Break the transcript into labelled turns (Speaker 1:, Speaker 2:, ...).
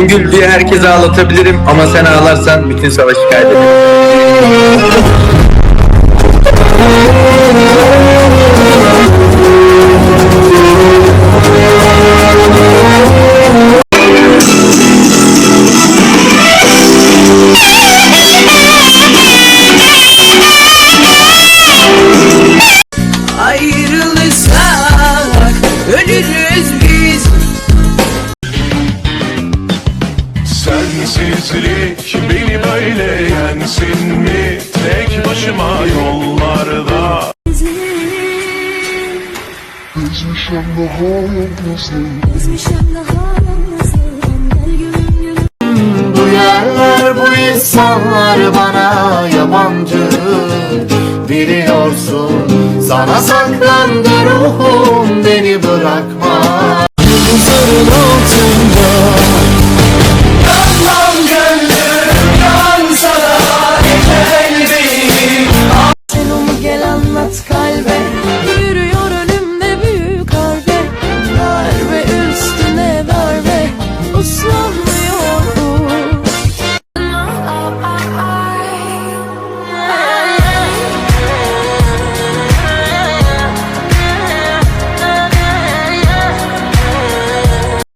Speaker 1: Ben gül diye herkesi ağlatabilirim ama sen ağlarsan bütün savaşı kaybederim.
Speaker 2: Ayrılırsak ölürüz biz
Speaker 3: Sensizlik beni böyle yensin mi? Tek başıma yollarda.
Speaker 4: Bu yerler bu insanlar bana yabancı. Biliyorsun sana saklandı ruhum. Beni bırakma